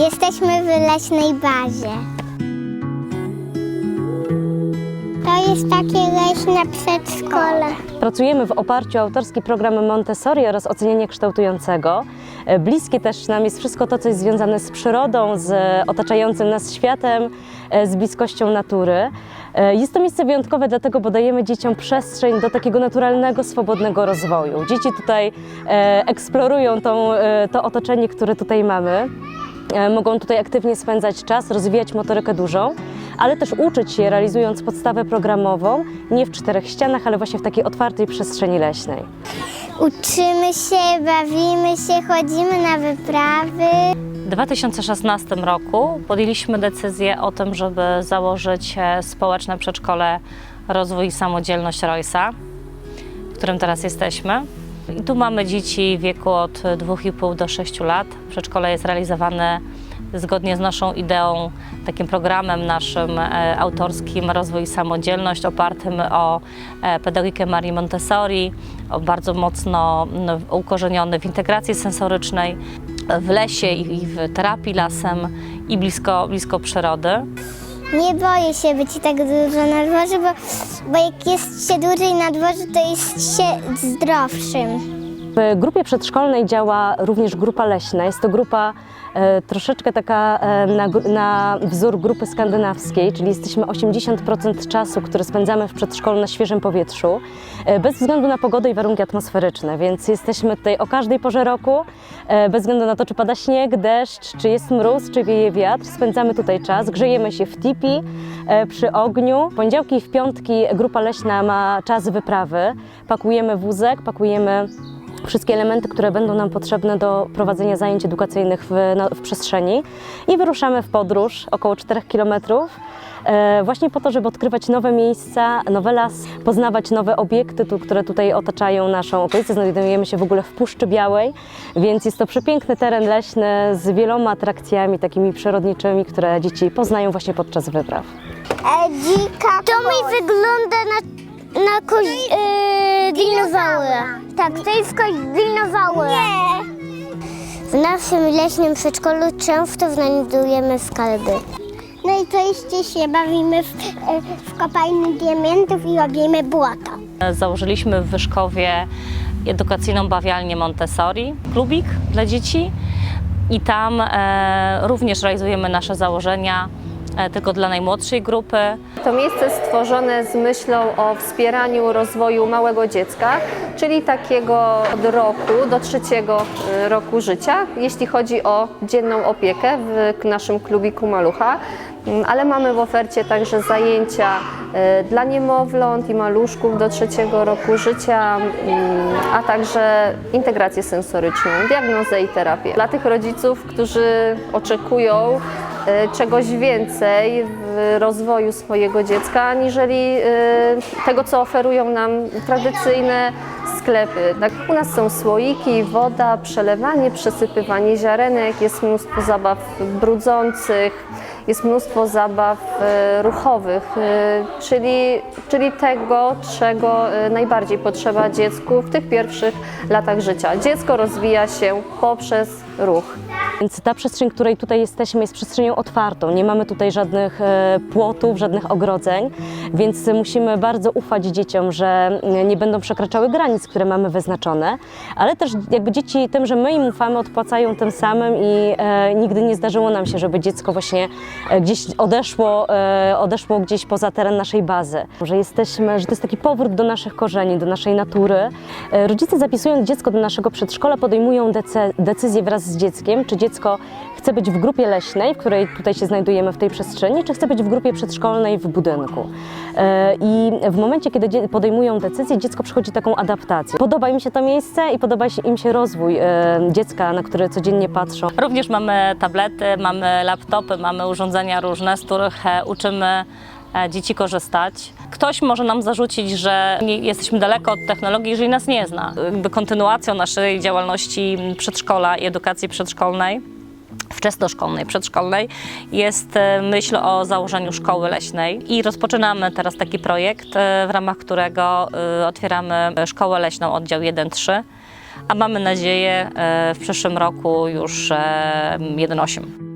Jesteśmy w leśnej bazie. To jest takie leśne przedszkole. Pracujemy w oparciu o autorski program Montessori oraz ocenianie kształtującego. E, Bliskie też nam jest wszystko to, co jest związane z przyrodą, z otaczającym nas światem, e, z bliskością natury. E, Jest to miejsce wyjątkowe dlatego, bo dajemy dzieciom przestrzeń do takiego naturalnego, swobodnego rozwoju. Dzieci tutaj e, eksplorują tą, e, to otoczenie, które tutaj mamy. E, Mogą tutaj aktywnie spędzać czas, rozwijać motorykę dużą, ale też uczyć się, realizując podstawę programową, nie w czterech ścianach, ale właśnie w takiej otwartej przestrzeni leśnej. Uczymy się, bawimy się, chodzimy na wyprawy. W 2016 roku podjęliśmy decyzję o tym, żeby założyć e, społeczne przedszkole Rozwój i Samodzielność Roysa, w którym teraz jesteśmy. I tu mamy dzieci w wieku od 2,5 do 6 lat. Przedszkole jest realizowane zgodnie z naszą ideą, takim programem naszym e, autorskim Rozwój i Samodzielność, opartym o e, pedagogikę Marii Montessori, bardzo mocno m, ukorzeniony w integracji sensorycznej, w lesie i i w terapii lasem i blisko, blisko przyrody. Nie boję się być tak dużo na dworze, bo, bo jak jest się dłużej na dworze, to jest się zdrowszym. W grupie przedszkolnej działa również grupa leśna. Jest to grupa e, troszeczkę taka e, na, na wzór grupy skandynawskiej, czyli jesteśmy 80% czasu, który spędzamy w przedszkolu na świeżym powietrzu, e, bez względu na pogodę i warunki atmosferyczne, więc jesteśmy tutaj o każdej porze roku, bez względu na to, czy pada śnieg, deszcz, czy jest mróz, czy wieje wiatr, spędzamy tutaj czas, grzejemy się w tipi, przy ogniu. W poniedziałki i w piątki grupa leśna ma czas wyprawy, pakujemy wózek, pakujemy wszystkie elementy, które będą nam potrzebne do prowadzenia zajęć edukacyjnych w, na, w przestrzeni i wyruszamy w podróż około 4 kilometrów. e, Właśnie po to, żeby odkrywać nowe miejsca, nowe lasy, poznawać nowe obiekty, tu, które tutaj otaczają naszą okolicę. Znajdujemy się w ogóle w Puszczy Białej, więc jest to przepiękny teren leśny z wieloma atrakcjami takimi przyrodniczymi, które dzieci poznają właśnie podczas wypraw. E, dzika To mi wygląda na, na kość e, dinozaura. Tak, to jest kość dinozaura. Nie. W naszym leśnym przedszkolu często znajdujemy skarby. No i to jeszcze się bawimy w, e, w kopalni diamentów i robimy błoto. Założyliśmy w Wyszkowie edukacyjną bawialnię Montessori, klubik dla dzieci i tam e, również realizujemy nasze założenia tylko dla najmłodszej grupy. To miejsce stworzone z myślą o wspieraniu rozwoju małego dziecka, czyli takiego od roku do trzeciego y, roku życia, jeśli chodzi o dzienną opiekę w naszym klubiku Malucha. Mm, Ale mamy w ofercie także zajęcia y, dla niemowląt i maluszków do trzeciego roku życia, mm, a także integrację sensoryczną, diagnozę i terapię. Dla tych rodziców, którzy oczekują e, czegoś więcej w rozwoju swojego dziecka, aniżeli e, tego, co oferują nam tradycyjne sklepy. Tak, u nas są słoiki, woda, przelewanie, przesypywanie ziarenek, jest mnóstwo zabaw brudzących, jest mnóstwo zabaw e, ruchowych, e, czyli, czyli tego, czego e, najbardziej potrzeba dziecku w tych pierwszych latach życia. Dziecko rozwija się poprzez ruch. Więc ta przestrzeń, której tutaj jesteśmy, jest przestrzenią otwartą. Nie mamy tutaj żadnych płotów, żadnych ogrodzeń, więc musimy bardzo ufać dzieciom, że nie będą przekraczały granic, które mamy wyznaczone, ale też jakby dzieci tym, że my im ufamy, odpłacają tym samym i e, nigdy nie zdarzyło nam się, żeby dziecko właśnie e, gdzieś odeszło, e, odeszło gdzieś poza teren naszej bazy. Że jesteśmy, że to jest taki powrót do naszych korzeni, do naszej natury. E, rodzice zapisując dziecko do naszego przedszkola podejmują decyzję wraz z dzieckiem, czy dziecko chce być w grupie leśnej, w której tutaj się znajdujemy w tej przestrzeni, czy chce być w grupie przedszkolnej w budynku. E, I w momencie, kiedy podejmują decyzję, dziecko przechodzi taką adaptację. Podoba im się to miejsce i podoba im się rozwój e, dziecka, na który codziennie patrzą. Również mamy tablety, mamy laptopy, mamy urządzenia różne, z których e, uczymy e, dzieci korzystać. Ktoś może nam zarzucić, że jesteśmy daleko od technologii, jeżeli nas nie zna. Jakby kontynuacją naszej działalności przedszkola i edukacji przedszkolnej wczesnoszkolnej, przedszkolnej jest e, myśl o założeniu szkoły leśnej i rozpoczynamy teraz taki projekt, e, w ramach którego e, otwieramy szkołę leśną oddział 1-3, a mamy nadzieję w przyszłym roku już e, 1-8.